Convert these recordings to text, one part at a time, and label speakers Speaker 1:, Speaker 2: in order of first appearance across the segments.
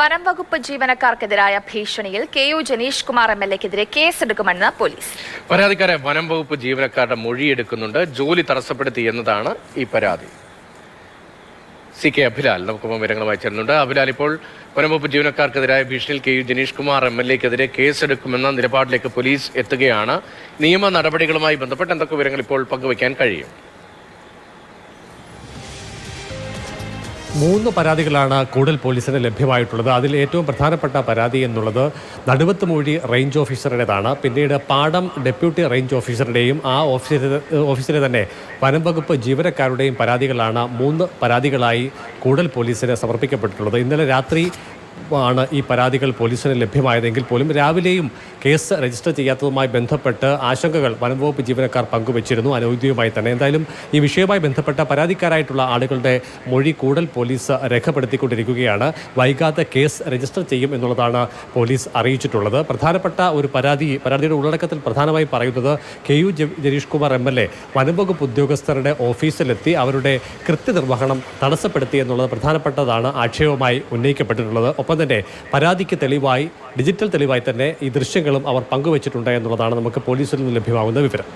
Speaker 1: വനം വകുപ്പ് ജീവനക്കാർക്കെതിരായ ഭീഷണിയിൽ K U Janeesh Kumar M L എക്കെതിരെ കേസെടുക്കുമെന്ന് പോലീസ്.
Speaker 2: പരാതിക്കാരെ വനം വകുപ്പ് ജീവനക്കാരുടെ മൊഴിയെടുക്കുന്നുണ്ട്. ജോലി തടസ്സപ്പെടുത്തി എന്നതാണ് ഈ പരാതി. സി കെ അഭിലാൽ നമുക്കൊപ്പം വിവരങ്ങളുമായി ചേരുന്നുണ്ട്. അഭിലാൽ ഇപ്പോൾ വനംവകുപ്പ് ജീവനക്കാർക്കെതിരായ ഭീഷണിയിൽ K U Jenish Kumar M L എക്കെതിരെ കേസെടുക്കുമെന്ന നിലപാടിലേക്ക് പോലീസ് എത്തുകയാണ്. നിയമ നടപടികളുമായി ബന്ധപ്പെട്ട് എന്തൊക്കെ വിവരങ്ങൾ ഇപ്പോൾ പങ്കുവയ്ക്കാൻ കഴിയും?
Speaker 3: മൂന്ന് പരാതികളാണ് കൂടുതൽ പോലീസിന് ലഭ്യമായിട്ടുള്ളത്. അതിൽ ഏറ്റവും പ്രധാനപ്പെട്ട പരാതി എന്നുള്ളത് നടുവത്ത് മൊഴി റേഞ്ച് ഓഫീസറുടേതാണ്. പിന്നീട് പാടം ഡെപ്യൂട്ടി റേഞ്ച് ഓഫീസറുടെയും ആ ഓഫീസർ ഓഫീസിലെ തന്നെ വനം വകുപ്പ് ജീവനക്കാരുടെയും പരാതികളാണ് മൂന്ന് പരാതികളായി കൂടുതൽ പോലീസിന് സമർപ്പിക്കപ്പെട്ടിട്ടുള്ളത്. ഇന്നലെ രാത്രി ആണ് ഈ പരാതികൾ പോലീസിന് ലഭ്യമായതെങ്കിൽ പോലും രാവിലെയും കേസ് രജിസ്റ്റർ ചെയ്യാത്തതുമായി ബന്ധപ്പെട്ട് ആശങ്കകൾ വനംവകുപ്പ് ജീവനക്കാർ പങ്കുവച്ചിരുന്നു അനൌദ്യോഗികമായി തന്നെ. എന്തായാലും ഈ വിഷയവുമായി ബന്ധപ്പെട്ട പരാതിക്കാരായിട്ടുള്ള ആളുകളുടെ മൊഴി കൂടുതൽ പോലീസ് രേഖപ്പെടുത്തിക്കൊണ്ടിരിക്കുകയാണ്. വൈകാതെ കേസ് രജിസ്റ്റർ ചെയ്യും എന്നുള്ളതാണ് പോലീസ് അറിയിച്ചിട്ടുള്ളത്. പ്രധാനപ്പെട്ട ഒരു പരാതി പരാതിയുടെ ഉള്ളടക്കത്തിൽ പ്രധാനമായി പറയുന്നത് കെ യു ജ- Jenish Kumar M L A വനംവകുപ്പ് ഉദ്യോഗസ്ഥരുടെ ഓഫീസിലെത്തി അവരുടെ കൃത്യനിർവഹണം തടസ്സപ്പെടുത്തി എന്നുള്ളത് പ്രധാനപ്പെട്ടതാണ് ആക്ഷേപമായി ഉന്നയിക്കപ്പെട്ടിട്ടുള്ളത്. ഒപ്പം തന്നെ പരാതിക്ക് തെളിവായി ഡിജിറ്റൽ തെളിവായി തന്നെ ഈ ദൃശ്യങ്ങളും അവർ പങ്കുവച്ചിട്ടുണ്ട് എന്നുള്ളതാണ് നമുക്ക് പോലീസിൽ നിന്ന് ലഭ്യമാകുന്ന വിവരം.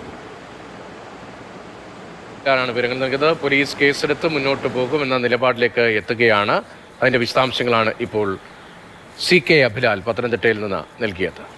Speaker 3: ാണ്
Speaker 2: വിവരങ്ങൾ നൽകിയത് പോലീസ് കേസെടുത്ത് മുന്നോട്ട് പോകും എന്ന നിലപാടിലേക്ക് എത്തുകയാണ്. അതിന്റെ വിശദാംശങ്ങളാണ് ഇപ്പോൾ സി കെ അഭിലാൽ പത്തനംതിട്ടയിൽ നിന്ന് നൽകിയത്.